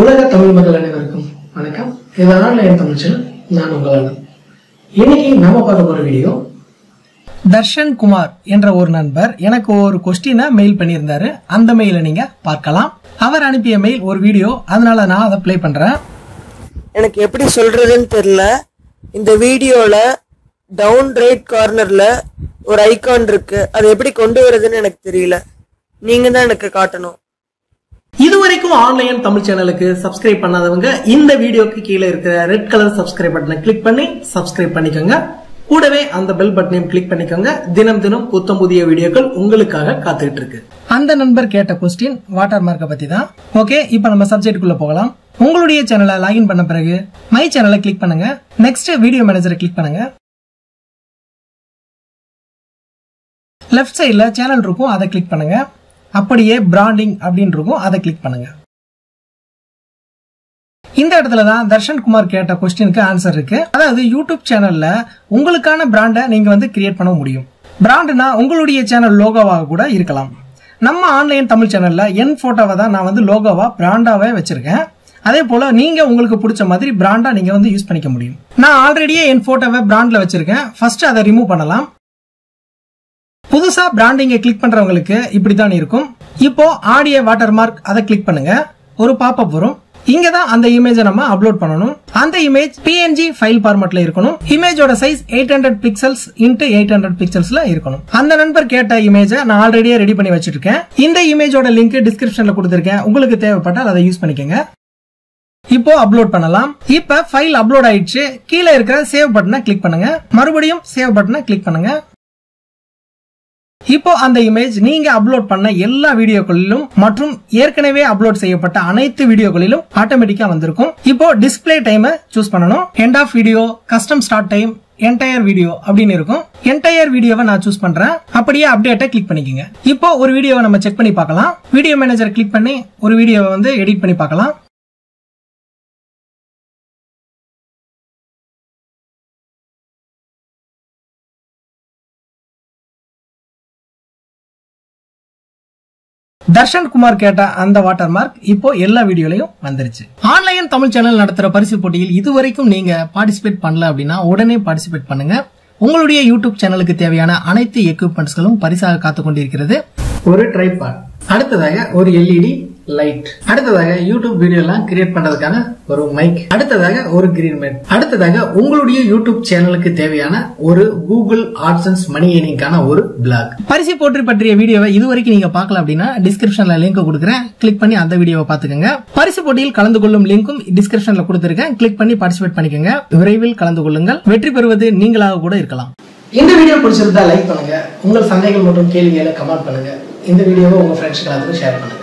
உலக தமிழ் மக்கள் அனைவருக்கும் வணக்கம். இது ஆன்லைன் தமிழ் சேனல். நான் உங்கள் இன்னைக்கு நாம பார்க்க போற வீடியோ தர்ஷன் குமார் என்ற ஒரு நண்பர் எனக்கு ஒரு கொஸ்டினை மெயில் பண்ணியிருந்தாரு. அந்த மெயிலை நீங்க பார்க்கலாம். அவர் அனுப்பிய மெயில் ஒரு வீடியோ அதனால நான் அதை ப்ளே பண்றேன். எனக்கு எப்படி சொல்றதுன்னு தெரியல. இந்த வீடியோல டவுன் ரைட் கார்னர்ல ஒரு ஐகான் இருக்கு. அது எப்படி கொண்டு வரதுன்னு எனக்கு தெரியல. நீங்க தான் எனக்கு காட்டணும். வரைக்கும் ஆன்லைன் தமிழ் சேனலுக்கு சப்ஸ்கிரைப் பண்ணாதவங்க இந்த வீடியோக்கு கீழே இருக்கிற ரெட் கலர் சப்ஸ்கிரைப் பட்டனை கிளிக் பண்ணி சப்ஸ்கிரைப் பண்ணிக்கோங்க. கூடவே அந்த பெல் பட்டனையும் கிளிக் பண்ணிக்கோங்க. தினம் தினம் புத்தம் புதிய வீடியோக்கள் உங்களுக்காக காத்துக்கிட்டு இருக்கு. அந்த நண்பர் கேட்ட கொஸ்டின் வாட்டர் மார்க்கை பத்தி தான் ஓகே இப்போ நம்ம சப்ஜெக்ட்டுக்குள்ள போகலாம். உங்களுடைய சேனலை லாகின் பண்ண பிறகு மை சேனலை கிளிக் பண்ணுங்க. நெக்ஸ்ட் வீடியோ மேனேஜரை கிளிக் பண்ணுங்க. லெஃப்ட் சைடில் சேனல் இருக்கும் அதை கிளிக் பண்ணுங்க. அப்படியே பிராண்டிங் அப்படின்னு இருக்கும் அதை கிளிக் பண்ணுங்க. இந்த இடத்துல தான் தர்ஷன் குமார் கேட்ட கொஸ்டினுக்கு ஆன்சர் இருக்கு. அதாவது யூடியூப் சேனல்ல உங்களுக்கான பிராண்டை நீங்க வந்து கிரியேட் பண்ண முடியும். பிராண்டுனா உங்களுடைய சேனல் லோகோவாக கூட இருக்கலாம். நம்ம ஆன்லைன் தமிழ் சேனல்ல என் போட்டோவை தான் நான் வந்து லோகோவா பிராண்டாவே வச்சிருக்கேன். அதே போல நீங்க உங்களுக்கு பிடிச்ச மாதிரி பிராண்டா நீங்க வந்து யூஸ் பண்ணிக்க முடியும். நான் ஆல்ரெடியே என் போட்டோவை பிராண்ட்ல வச்சிருக்கேன். ஃபர்ஸ்ட் அதை ரிமூவ் பண்ணலாம். புதுசா பிராண்டிங்கை கிளிக் பண்றவங்களுக்கு இப்படித்தான் இருக்கும். இப்போ ஆடியோ வாட்டர் மார்க் அதை கிளிக் பண்ணுங்க. ஒரு பாப்பப் வரும். இங்க தான் அந்த இமேஜை நம்ம அப்லோட் பண்ணணும். அந்த இமேஜ் பிஎன்ஜி ஃபைல் ஃபார்மட்ல இருக்கணும். இமேஜோட size eight hundred pixels into eight hundred பிக்சல்ஸ்ல இருக்கணும். அந்த நண்பர் கேட்ட இமேஜை நான் ஆல்ரெடியே ரெடி பண்ணி வச்சிருக்கேன். இந்த இமேஜோட லிங்க் டிஸ்கிரிப்ஷன்ல கொடுத்துருக்கேன். உங்களுக்கு தேவைப்பட்டால் அதை யூஸ் பண்ணிக்கோங்க. இப்போ அப்லோட் பண்ணலாம். இப்ப ஃபைல் அப்லோட் ஆயிடுச்சு. கீழே இருக்கிற சேவ் பட்டனை கிளிக் பண்ணுங்க. மறுபடியும் சேவ் பட்டனை கிளிக் பண்ணுங்க. இப்போ அந்த இமேஜ் நீங்க அப்லோட் பண்ண எல்லா வீடியோக்களிலும் மற்றும் ஏற்கனவே அப்லோட் செய்யப்பட்ட அனைத்து வீடியோக்களிலும் ஆட்டோமேட்டிக்கா வந்திருக்கும். இப்போ டிஸ்பிளே டைமை சூஸ் பண்ணணும். End of video custom start time entire video அப்படின்னு இருக்கும். என்டையர் வீடியோவை நான் சூஸ் பண்றேன். அப்படியே அப்டேட்டை கிளிக் பண்ணிக்கோங்க. இப்போ ஒரு வீடியோவை நம்ம செக் பண்ணி பார்க்கலாம். வீடியோ மேனேஜர் கிளிக் பண்ணி ஒரு வீடியோவை வந்து எடிட் பண்ணி பார்க்கலாம். தர்ஷன் குமார் கேட்ட அந்த வாட்டர் மார்க் இப்போ எல்லா வீடியோலையும் வந்துருச்சு. ஆன்லைன் தமிழ் சேனல் நடத்துற பரிசு போட்டியில் இதுவரைக்கும் நீங்க பார்ட்டிசிபேட் பண்ணல அப்படின்னா உடனே பார்ட்டிசிபேட் பண்ணுங்க. உங்களுடைய யூடியூப் சேனலுக்கு தேவையான அனைத்து எக்யூப்மெண்ட்ஸ்களும் பரிசாக காத்து கொண்டிருக்கிறது. ஒரு ட்ரைபாட் அடுத்ததாக ஒரு எல்இடி லைட் அடுத்ததாக யூடியூப் வீடியோ எல்லாம் கிரியேட் பண்றதுக்கான ஒரு மைக் அடுத்ததாக ஒரு கிரீன் மேட் அடுத்ததாக உங்களுடைய யூடியூப் சேனலுக்கு தேவையான ஒரு கூகுள் ஆட்சன்ஸ் மணி ஏனிங்கான ஒரு பிளாக் பரிசு போற்றி பற்றிய வீடியோவை இதுவரைக்கும் நீங்க பார்க்கல அப்படின்னா டிஸ்கிரிப்ஷன்ல லிங்க் கொடுக்குறேன். கிளிக் பண்ணி அந்த வீடியோவை பாத்துக்கோங்க பரிசு போட்டியில் கலந்து கொள்ளும் லிங்க்கும் டிஸ்கிரிப்ஷன்ல கொடுத்திருக்கேன். கிளிக் பண்ணி பார்ட்டிசிபேட் பண்ணிக்கோங்க. விரைவில் கலந்து கொள்ளுங்கள். வெற்றி பெறுவது நீங்களாக கூட இருக்கலாம். இந்த வீடியோ பிடிச்சிருந்தா லைக் பண்ணுங்க. உங்கள் சந்தேகங்கள் மற்றும் கேள்விகளை கமெண்ட் பண்ணுங்க. இந்த வீடியோவை உங்க ஃப்ரெண்ட்ஸ்க்கு எல்லாத்துக்கும் ஷேர் பண்ணுங்க.